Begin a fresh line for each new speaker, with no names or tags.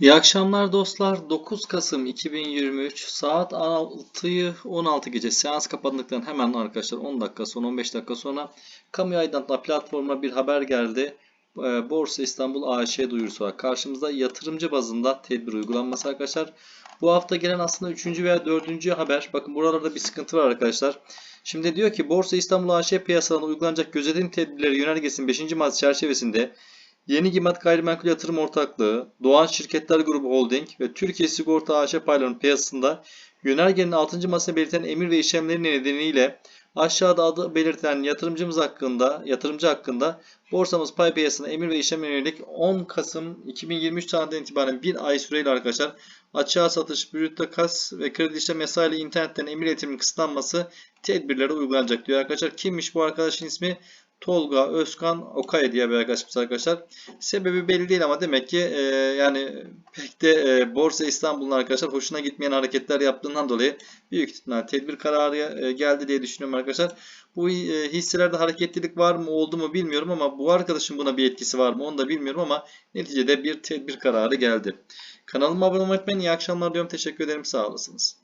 İyi akşamlar dostlar. 9 Kasım 2023 saat 6'yı 16 gece seans kapandıktan hemen arkadaşlar 10 dakika sonra 15 dakika sonra kamu aydınlatma platformuna bir haber geldi. Ee, Borsa İstanbul AŞ duyurusu var. Karşımızda yatırımcı bazında tedbir uygulanması arkadaşlar. Bu hafta gelen aslında 3. veya 4. haber. Bakın buralarda bir sıkıntı var arkadaşlar. Şimdi diyor ki Borsa İstanbul AŞ piyasalarına uygulanacak gözetim tedbirleri yönergesinin 5. maddesi çerçevesinde Yeni Gimat Gayrimenkul Yatırım Ortaklığı, Doğan Şirketler Grubu Holding ve Türkiye Sigorta AŞ paylarının piyasasında yönergenin 6. maddesinde belirtilen emir ve işlemleri nedeniyle aşağıda adı belirtilen yatırımcımız hakkında, yatırımcı hakkında borsamız pay piyasasına emir ve işlemlerine yönelik 10 Kasım 2023 tarihinden itibaren bir ay süreyle arkadaşlar açığa satış, brüt takas ve kredi işlem vesaire internetten emir iletiminin kısıtlanması tedbirleri uygulanacak diyor arkadaşlar. Kimmiş bu arkadaşın ismi? Tolga Özkan Okay diye bir arkadaşımız arkadaşlar. Sebebi belli değil ama demek ki e, yani pek de e, Borsa İstanbul'un arkadaşlar hoşuna gitmeyen hareketler yaptığından dolayı büyük ihtimal tedbir kararı e, geldi diye düşünüyorum arkadaşlar. Bu e, hisselerde hareketlilik var mı oldu mu bilmiyorum ama bu arkadaşın buna bir etkisi var mı onu da bilmiyorum ama neticede bir tedbir kararı geldi. Kanalıma abone olmayı unutmayın. İyi akşamlar diyorum. Teşekkür ederim. Sağ olasınız.